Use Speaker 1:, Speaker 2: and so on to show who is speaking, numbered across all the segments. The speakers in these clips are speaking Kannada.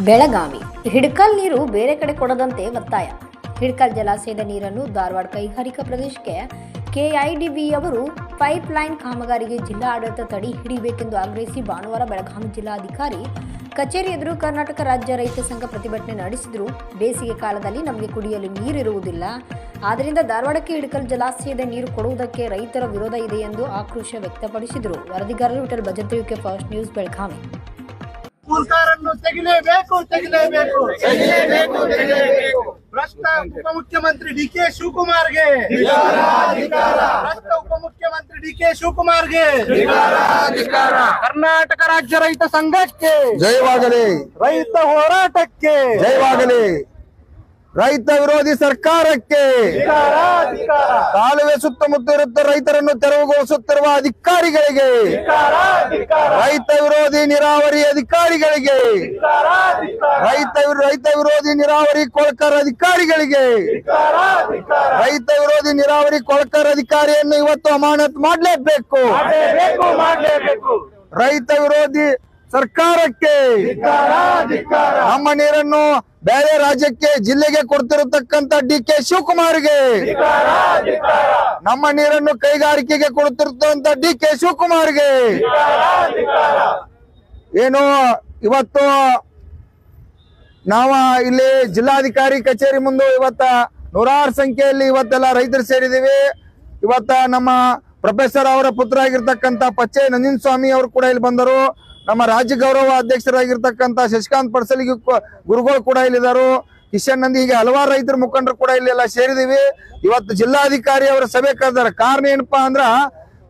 Speaker 1: ಬೆಳಗಾವಿ. ಹಿಡ್ಕಲ್ ನೀರು ಬೇರೆ ಕಡೆ ಕೊಡದಂತೆ ಒತ್ತಾಯ. ಹಿಡ್ಕಲ್ ಜಲಾಶಯದ ನೀರನ್ನು ಧಾರವಾಡ ಕೈಗಾರಿಕಾ ಪ್ರದೇಶಕ್ಕೆ ಕೆಐಡಿಬಿಯವರು ಪೈಪ್ ಲೈನ್ ಕಾಮಗಾರಿಗೆ ಜಿಲ್ಲಾ ಆಡಳಿತ ತಡೆ ಹಿಡಿಯಬೇಕೆಂದು ಆಗ್ರಹಿಸಿ ಭಾನುವಾರ ಬೆಳಗಾವಿ ಜಿಲ್ಲಾಧಿಕಾರಿ ಕಚೇರಿ ಎದುರು ಕರ್ನಾಟಕ ರಾಜ್ಯ ರೈತ ಸಂಘ ಪ್ರತಿಭಟನೆ ನಡೆಸಿದರು. ಬೇಸಿಗೆ ಕಾಲದಲ್ಲಿ ನಮಗೆ ಕುಡಿಯಲು ನೀರಿರುವುದಿಲ್ಲ. ಆದ್ದರಿಂದ ಧಾರವಾಡಕ್ಕೆ ಹಿಡ್ಕಲ್ ಜಲಾಶಯದ ನೀರು ಕೊಡುವುದಕ್ಕೆ ರೈತರ ವಿರೋಧ ಇದೆ ಎಂದು ಆಕ್ರೋಶ ವ್ಯಕ್ತಪಡಿಸಿದರು. ವರದಿಗಾರರು ವಿಠಲ್ ಭಜಂತ್ರಿಕೆ ಫಸ್ಟ್ ನ್ಯೂಸ್ ಬೆಳಗಾವಿ.
Speaker 2: ಕೂಲ್ಕಾರನ್ನು ತೆಗಿಲೇಬೇಕು ತೆಗಿಲೇಬೇಕು. ತೆಗಿಲೇಬೇಕು ತೆಗಿಲೇಬೇಕು. ಭ್ರಷ್ಟ ಉಪಮುಖ್ಯಮಂತ್ರಿ ಡಿ ಕೆ ಶಿವಕುಮಾರ್ಗೆ. ಭ್ರಷ್ಟ ಉಪಮುಖ್ಯಮಂತ್ರಿ ಡಿ ಕೆ ಶಿವಕುಮಾರ್ಗೆ. ಕರ್ನಾಟಕ ರಾಜ್ಯ ರೈತ ಸಂಘಕ್ಕೆ.
Speaker 3: ಜಯವಾಗಲಿ.
Speaker 2: ರೈತ ಹೋರಾಟಕ್ಕೆ.
Speaker 3: ಜಯವಾಗಲಿ. ರೈತ ವಿರೋಧಿ ಸರ್ಕಾರಕ್ಕೆ ಕಾಲುವೆ ಸುತ್ತಮುತ್ತ ಇರುತ್ತ ರೈತರನ್ನು ತೆರವುಗೊಳಿಸುತ್ತಿರುವ ಅಧಿಕಾರಿಗಳಿಗೆ ರೈತ ವಿರೋಧಿ ನೀರಾವರಿ ಅಧಿಕಾರಿಗಳಿಗೆ ರೈತ ರೈತ ವಿರೋಧಿ ನೀರಾವರಿ ಕೊಳಕರ ಅಧಿಕಾರಿಗಳಿಗೆ. ರೈತ ವಿರೋಧಿ ನೀರಾವರಿ ಕೊಳಕರ್ ಅಧಿಕಾರಿಯನ್ನು ಇವತ್ತು ಅಮಾನತ್ ಮಾಡಲೇಬೇಕು. ರೈತ ವಿರೋಧಿ ಸರ್ಕಾರಕ್ಕೆ ನಮ್ಮ ನೀರನ್ನು ಬೇರೆ ರಾಜ್ಯಕ್ಕೆ ಜಿಲ್ಲೆಗೆ ಕೊಡ್ತಿರತಕ್ಕಂತ ಡಿ ಕೆ ಶಿವಕುಮಾರ್ಗೆ. ನಮ್ಮ ನೀರನ್ನು ಕೈಗಾರಿಕೆಗೆ ಕೊಡ್ತಿರ್ತಂತ ಡಿ ಕೆ ಶಿವಕುಮಾರ್ಗೆ. ಏನು, ಇವತ್ತು ನಾವ ಇಲ್ಲಿ ಜಿಲ್ಲಾಧಿಕಾರಿ ಕಚೇರಿ ಮುಂದೆ ಇವತ್ತ ನೂರಾರು ಸಂಖ್ಯೆಯಲ್ಲಿ ಇವತ್ತೆಲ್ಲ ರೈತರು ಸೇರಿದೀವಿ ಇವತ್ತ ನಮ್ಮ ಪ್ರೊಫೆಸರ್ ಅವರ ಪುತ್ರ ಆಗಿರ್ತಕ್ಕಂತ ಪಚ್ಚೆ ನಂದಿನ ಸ್ವಾಮಿ ಅವರು ಕೂಡ ಇಲ್ಲಿ ಬಂದರು. ನಮ್ಮ ರಾಜ್ಯ ಗೌರವ ಅಧ್ಯಕ್ಷರಾಗಿರ್ತಕ್ಕಂತ ಶಶಿಕಾಂತ್ ಪಡ್ಸಲಿಗೆ ಗುರುಗಳು ಕೂಡ ಇಲ್ಲಿದ್ದಾರೆ ಕಿಶನ್ ನಂದಿ ಹೀಗೆ ಹಲವಾರು ರೈತರ ಮುಖಂಡರು ಕೂಡ ಇಲ್ಲಿ ಎಲ್ಲ ಸೇರಿದೀವಿ. ಇವತ್ತು ಜಿಲ್ಲಾಧಿಕಾರಿ ಅವರ ಸಭೆ ಕರೆದಾರೆ. ಕಾರಣ ಏನಪ್ಪಾ ಅಂದ್ರ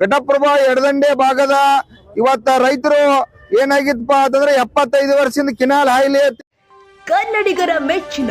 Speaker 3: ಘಟಪ್ರಭಾ ಎಡದಂಡೆ ಭಾಗದ ಇವತ್ತ ರೈತರು ಏನಾಗಿತ್ತಪ್ಪ ಅಂತಂದ್ರೆ ಎಪ್ಪತ್ತೈದು ವರ್ಷದಿಂದ ಕಿನಾಲ್ ಹಾಯಿಲಿ
Speaker 4: ಕನ್ನಡಿಗರ ಮೆಚ್ಚಿನ